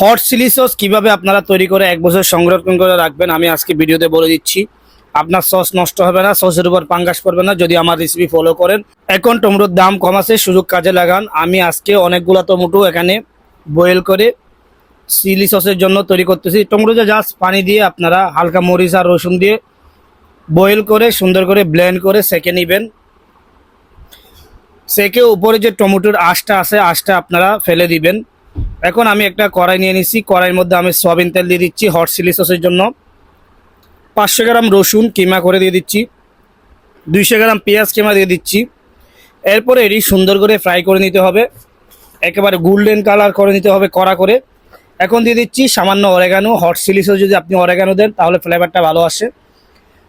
Hot chilli sauce কীভাবে আপনারা তৈরি করে এক বছর সংরক্ষণ করে রাখবেন, আমি আজকে ভিডিওতে বলে দিচ্ছি। আপনার সস নষ্ট হবে না, সসের উপর পাঙ্গাস পড়বে না, যদি আমার রেসিপি ফলো করেন। এখন টমেটোর দাম কম আছে সুযোগ কাজে লাগান। আমি আজকে অনেকগুলো টমেটো এখানে বয়েল করে চিলি সসের জন্য তৈরি করতেছি। টমেটোটা জাস্ট পানি দিয়ে আপনারা হালকা মরিচ আর রসুন দিয়ে বয়েল করে, সুন্দর করে ব্লেন্ড করে সেকে নেবেন। সেকে উপরে যে টমেটোর আঁশটা আছে, আঁশটা আপনারা ফেলে দিবেন। এখন আমি একটা কড়াই নিয়ে নিচ্ছি কড়াইয়ের মধ্যে আমি সয়াবিন তেল দিয়ে দিচ্ছি হট চিলি সসের জন্য। পাঁচশো গ্রাম রসুন কিমা করে দিয়ে দিচ্ছি। দুইশো গ্রাম পেঁয়াজ কিমা দিয়ে দিচ্ছি। এরপরে এটি সুন্দর করে ফ্রাই করে নিতে হবে। একেবারে গোল্ডেন কালার করে নিতে হবে কড়া করে। এখন দিয়ে দিচ্ছি সামান্য অরেগানো হট চিলি সস যদি আপনি অরেগানো দেন, তাহলে ফ্লেভারটা ভালো আসে।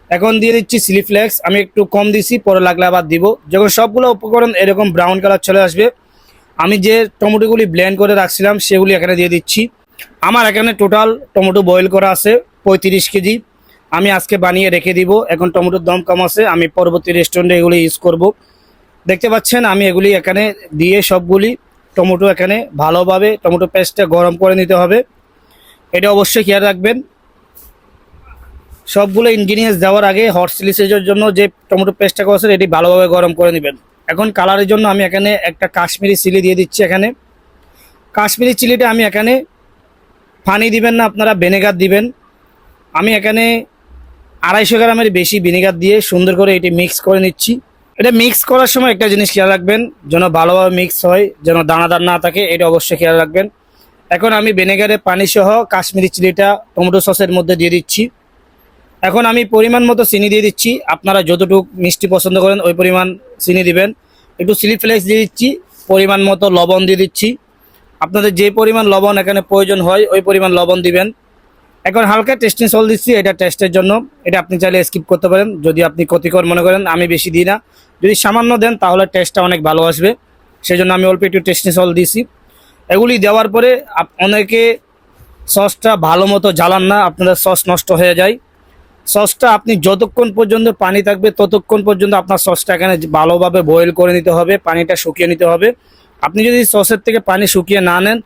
এখন দিয়ে দিচ্ছি চিলি ফ্লেক্স আমি একটু কম দিছি, পরে লাগলে আবার দিব। যখন সবগুলো উপকরণ এরকম ব্রাউন কালার চলে আসবে আমি যে টমেটোগুলি ব্লেন্ড করে রাখছিলাম, সেগুলি এখানে দিয়ে দিচ্ছি। আমার এখানে টোটাল টমেটো বয়েল করা আছে, পঁয়ত্রিশ কেজি। আমি আজকে বানিয়ে রেখে দিব। এখন টমেটোর দাম কম আছে, আমি পরবর্তী রেস্টুরেন্টে এগুলি ইউজ করব। দেখতে পাচ্ছেন, আমি এগুলি এখানে দিয়ে সবগুলি টমেটো এখানে ভালোভাবে, টমেটো পেস্টটা গরম করে নিতে হবে। এটা অবশ্যই খেয়াল রাখবেন। সবগুলো ইনগ্রিডিয়েন্টস দেওয়ার আগে হট চিলিসের জন্য যে টমেটো পেস্টটা করছেন এটি ভালোভাবে গরম করে নেবেন। এখন কালারের জন্য আমি এখানে একটা কাশ্মীরি চিলি দিয়ে দিচ্ছি এখানে। কাশ্মীরি চিলিটা আমি এখানে পানি দিবেন না, আপনারা ভিনেগার দিবেন। আমি এখানে আড়াইশো গ্রামের বেশি ভিনেগার দিয়ে সুন্দর করে এটি মিক্স করে নিচ্ছি। এটা মিক্স করার সময় একটা জিনিস খেয়াল রাখবেন, যেন ভালোভাবে মিক্স হয়, যেন দানাদার না থাকে, এটা অবশ্যই খেয়াল রাখবেন। এখন আমি ভিনেগারে পানি সহ কাশ্মীরি চিলিটা টমেটো সসের মধ্যে দিয়ে দিচ্ছি। এখন আমি পরিমাণ মতো চিনি দিয়ে দিচ্ছি। আপনারা যতটুকু মিষ্টি পছন্দ করেন, ওই পরিমাণ চিনি দিবেন। একটু চিলি ফ্লেক্স দিয়ে দিচ্ছি, পরিমাণ মতো লবণ দিয়ে দিচ্ছি। আপনাদের যে পরিমাণ লবণ এখানে প্রয়োজন হয়, ওই পরিমাণ লবণ দিবেন। এখন হালকা টেস্টিং সল দিচ্ছি, এটা টেস্টের জন্য। এটা আপনি চাইলে স্কিপ করতে পারেন। যদি আপনি ক্ষতিকর মনে করেন, আমি বেশি দিই না। যদি সামান্য দেন, তাহলে টেস্টটা অনেক ভালো আসবে। সেই জন্য আমি অল্প একটু টেস্টিং সল দিয়েছি। এগুলি দেওয়ার পরে অনেকে সসটা ভালো মতো জ্বালান না, আপনাদের সস নষ্ট হয়ে যায়। সসটা আপনি যতক্ষণ পর্যন্ত পানি থাকবে, ততক্ষণ পর্যন্ত আপনার সসটা এখানে ভালোভাবে বয়েল করে নিতে হবে, পানিটা শুকিয়ে নিতে হবে। আপনি যদি সসের থেকে পানি শুকিয়ে না নেন,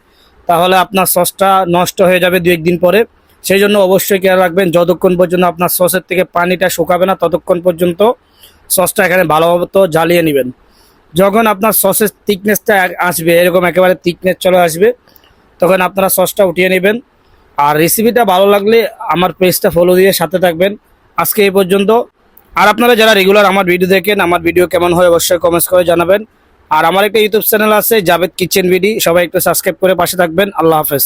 তাহলে আপনার সসটা নষ্ট হয়ে যাবে দু একদিন পরে। সেই জন্য অবশ্যই খেয়াল রাখবেন, যতক্ষণ পর্যন্ত আপনার সসের থেকে পানিটা শুকাবে না, ততক্ষণ পর্যন্ত সসটা এখানে ভালোভাবে তো জ্বালিয়ে নেবেন। যখন আপনার সসের থিকনেসটা আসবে, এরকম একেবারে থিকনেস চলে আসবে, তখন আপনারা সসটা উঠিয়ে নেবেন। আর রেসিপিটা ভালো লাগলে আমার পেজটা ফলো দিয়ে সাথে থাকবেন। আজকে এই পর্যন্ত। আর আপনারা যারা রেগুলার আমার ভিডিও দেখেন, আমার ভিডিও কেমন হয় অবশ্যই কমেন্টস করে জানাবেন। আর আমার একটা ইউটিউব চ্যানেল আছে, জাভেদ কিচেন ভিডি সবাই একটু সাবস্ক্রাইব করে পাশে থাকবেন। আল্লাহ হাফেজ।